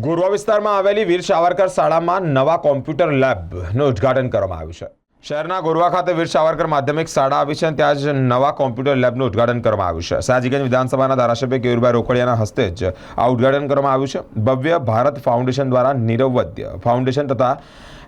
ગોરવા વિસ્તારમાં આવેલી વીર સાવરકર શાળામાં નવા કોમ્પ્યુટર લેબનું ઉદ્ઘાટન કરવામાં આવ્યું છે. શહેરના ગોરવા ખાતે વીર સાવરકર માધ્યમિક શાળા આવી છે ત્યાં જ નવા કોમ્પ્યુટર લેબનું ઉદ્ઘાટન કરવામાં આવ્યું છે. સાજીગંજ વિધાનસભાના ધારાસભ્ય કેયુરભાઈ રોકડિયાના હસ્તે જ આ ઉદ્ઘાટન કરવામાં આવ્યું છે. ભવ્ય ભારત ફાઉન્ડેશન દ્વારા નિરવદ્ય ફાઉન્ડેશન તથા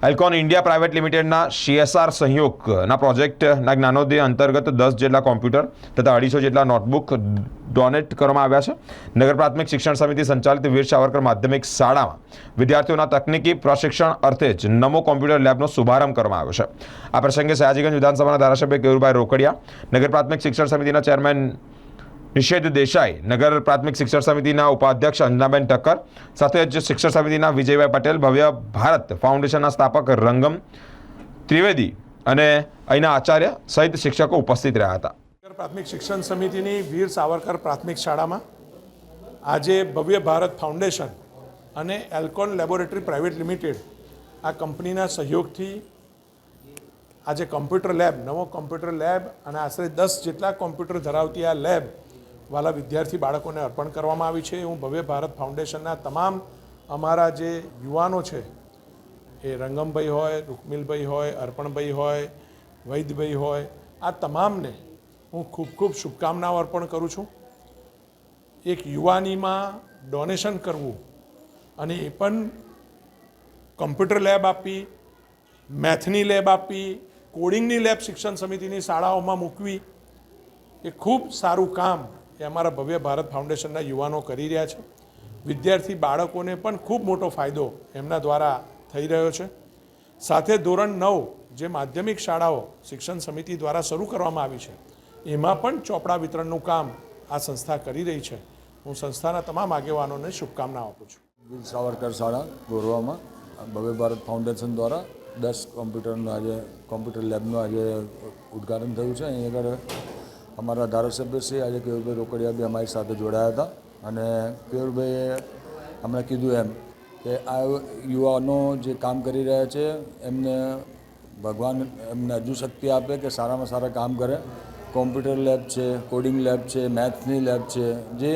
એલ્કોન ઇન્ડિયા પ્રાઇવેટ લિમિટેડના સીએસઆર સહયોગના પ્રોજેક્ટના જ્ઞાનોદય અંતર્ગત દસ જેટલા કોમ્પ્યુટર તથા અઢીસો જેટલા નોટબુક ડોનેટ કરવામાં આવ્યા છે. નગર પ્રાથમિક શિક્ષણ સમિતિ સંચાલિત વીર સાવરકર માધ્યમિક શાળામાં વિદ્યાર્થીઓના તકનીકી પ્રશિક્ષણ અર્થે જ નમો કોમ્પ્યુટર લેબનો શુભારંભ કરવામાં આવ્યો છે. આ પ્રસંગે સયાજીગંજ વિધાનસભાના ધારાસભ્ય કેયુરભાઈ રોકડિયા, નગર પ્રાથમિક શિક્ષણ સમિતિના ચેરમેન નિષેધ દેસાઈ નગર પ્રાથમિક શિક્ષણ સમિતિના ઉપાધ્યક્ષ અંજનાબેન ઠક્કર સાથે જ શિક્ષણ સમિતિના વિજયભાઈ પટેલ, ભવ્ય ભારત ફાઉન્ડેશનના સ્થાપક રંગમ ત્રિવેદી અને અહીંના આચાર્ય સહિત શિક્ષકો ઉપસ્થિત રહ્યા હતા. નગર પ્રાથમિક શિક્ષણ સમિતિની વીર સાવરકર પ્રાથમિક શાળામાં આજે ભવ્ય ભારત ફાઉન્ડેશન અને એલ્કોન લેબોરેટરી પ્રાઇવેટ લિમિટેડ આ કંપનીના સહયોગથી આજે કોમ્પ્યુટર લેબ, નવો કોમ્પ્યુટર લેબ અને આશરે દસ જેટલા કોમ્પ્યુટર ધરાવતી આ લેબ વાલા વિદ્યાર્થી બાળકોને અર્પણ કરવામાં આવી છે. હું ભવ્ય ભારત ફાઉન્ડેશનના તમામ અમારા જે યુવાનો છે, એ રંગમભાઈ હોય, રૂકમિલભાઈ હોય, અર્પણભાઈ હોય, વૈદભાઈ હોય, આ તમામને હું ખૂબ ખૂબ શુભકામનાઓ અર્પણ કરું છું. એક યુવાનીમાં ડોનેશન કરવું અને એ પણ કમ્પ્યુટર લેબ આપી, મેથની લેબ આપી, કોડિંગની લેબ શિક્ષણ સમિતિની શાળાઓમાં મૂકવી, એ ખૂબ સારું કામ એ અમારા ભવ્ય ભારત ફાઉન્ડેશનના યુવાનો કરી રહ્યા છે. વિદ્યાર્થી બાળકોને પણ ખૂબ મોટો ફાયદો એમના દ્વારા થઈ રહ્યો છે. સાથે ધોરણ નવ જે માધ્યમિક શાળાઓ શિક્ષણ સમિતિ દ્વારા શરૂ કરવામાં આવી છે, એમાં પણ ચોપડા વિતરણનું કામ આ સંસ્થા કરી રહી છે. હું સંસ્થાના તમામ આગેવાનોને શુભકામનાઓ આપું છું. વીર સાવરકર શાળા, ગોરવામાં ભવ્ય ભારત ફાઉન્ડેશન દ્વારા દસ કોમ્પ્યુટરનું આજે, કોમ્પ્યુટર લેબનું આજે ઉદ્ઘાટન થયું છે. અહીં આગળ અમારા ધારાસભ્ય શ્રી આજે કેયુરભાઈ રોકડિયા બી અમારી સાથે જોડાયા હતા અને કેયુરભાઈએ હમણાં કીધું એમ કે આ યુવાનો જે કામ કરી રહ્યા છે, એમને ભગવાન એમને હજુ શક્તિ આપે કે સારામાં સારા કામ કરે. કોમ્પ્યુટર લેબ છે કોડિંગ લેબ છે મેથ્સની લેબ છે, જે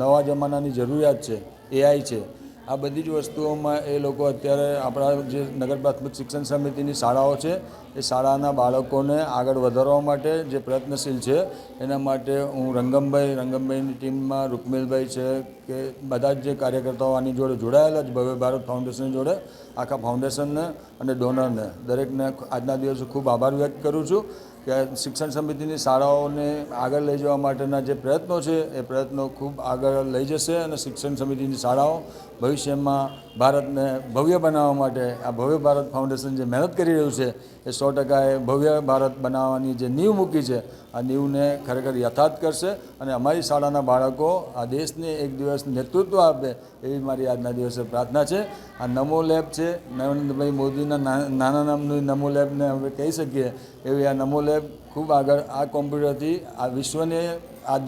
નવા જમાનાની જરૂરિયાત છે એઆઈ છે આ બધી જ વસ્તુઓમાં એ લોકો અત્યારે આપણા જે નગર પ્રાથમિક શિક્ષણ સમિતિની શાળાઓ છે, એ શાળાના બાળકોને આગળ વધારવા માટે જે પ્રયત્નશીલ છે, એના માટે હું રંગમભાઈ, રંગમભાઈની ટીમમાં રૂકમિલભાઈ છે કે બધા જ જે કાર્યકર્તાઓ આની જોડે જોડાયેલા જ ભવ્ય ભારત ફાઉન્ડેશન જોડે, આખા ફાઉન્ડેશનને અને ડોનરને. દરેકને આજના દિવસે ખૂબ આભાર વ્યક્ત કરું છું. કે શિક્ષણ સમિતિની શાળાઓને આગળ લઈ જવા માટેના જે પ્રયત્નો છે, એ પ્રયત્નો ખૂબ આગળ લઈ જશે અને શિક્ષણ સમિતિની શાળાઓ ભવિષ્યમાં ભારતને ભવ્ય બનાવવા માટે, આ ભવ્ય ભારત ફાઉન્ડેશન જે મહેનત કરી રહ્યું છે, એ સો ટકાએ ભવ્ય ભારત બનાવવાની જે નીવ મૂકી છે, આ નીવને ખરેખર યથાર્થ કરશે અને અમારી શાળાના બાળકો આ દેશને એક દિવસ નેતૃત્વ આપે એવી મારી આજના દિવસે પ્રાર્થના છે. આ નમો લેબ છે, નરેન્દ્રભાઈ મોદીના નાના નામનું નમો લેબને હવે કહી શકીએ, એવી આ નમો લેબ ખૂબ આગળ આ કોમ્પ્યુટરથી આ વિશ્વને, આ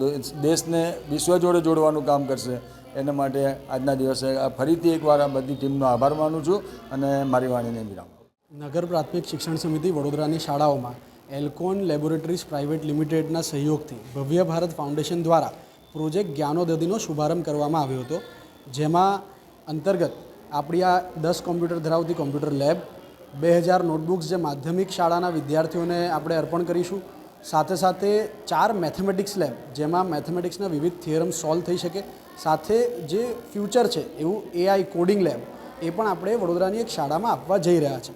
દેશને વિશ્વ જોડે જોડવાનું કામ કરશે. એના માટે આજના દિવસે ફરીથી એકવાર આ બધી ટીમનો આભાર માનું છું અને મારી વાણીને વિરામ નગર પ્રાથમિક શિક્ષણ સમિતિ વડોદરાની શાળાઓમાં એલ્કોન લેબોરેટરીઝ પ્રાઇવેટ લિમિટેડના સહયોગથી ભવ્ય ભારત ફાઉન્ડેશન દ્વારા પ્રોજેક્ટ જ્ઞાનોદધિનો શુભારંભ કરવામાં આવ્યો હતો, જેમાં અંતર્ગત આપણી આ દસ કોમ્પ્યુટર ધરાવતી કોમ્પ્યુટર લેબ બે હજાર નોટબુક્સ જે માધ્યમિક શાળાના વિદ્યાર્થીઓને આપણે અર્પણ કરીશું. સાથે સાથે ચાર મેથેમેટિક્સ લેબ, જેમાં મેથેમેટિક્સના વિવિધ થિયરમ સોલ્વ થઈ શકે. સાથે જે ફ્યુચર છે, એવું એઆઈ કોડિંગ લેબ, એ પણ આપણે વડોદરાની એક શાળામાં આપવા જઈ રહ્યા છે.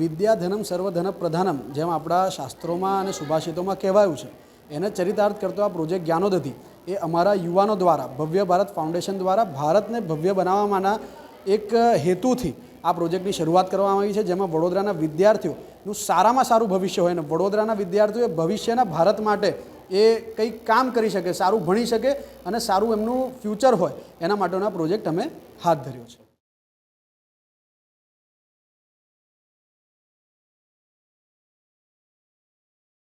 વિદ્યાધનમ સર્વધન પ્રધાનમ, જેમ આપણા શાસ્ત્રોમાં અને સુભાષિતોમાં કહેવાયું છે. એને ચરિતાર્થ કરતો આ પ્રોજેક્ટ જ્ઞાનોદધિ એ અમારા યુવાનો દ્વારા, ભવ્ય ભારત ફાઉન્ડેશન દ્વારા ભારતને ભવ્ય બનાવવામાંના એક હેતુથી આ પ્રોજેક્ટની શરૂઆત કરવામાં આવી છે, જેમાં વડોદરાના વિદ્યાર્થીઓનું સારામાં સારું ભવિષ્ય હોય અને વડોદરાના વિદ્યાર્થીઓ એ ભવિષ્યના ભારત માટે એ કંઈક કામ કરી શકે, સારું ભણી શકે અને સારું એમનું ફ્યુચર હોય. એના માટેનો આ પ્રોજેક્ટ અમે હાથ ધર્યો છે.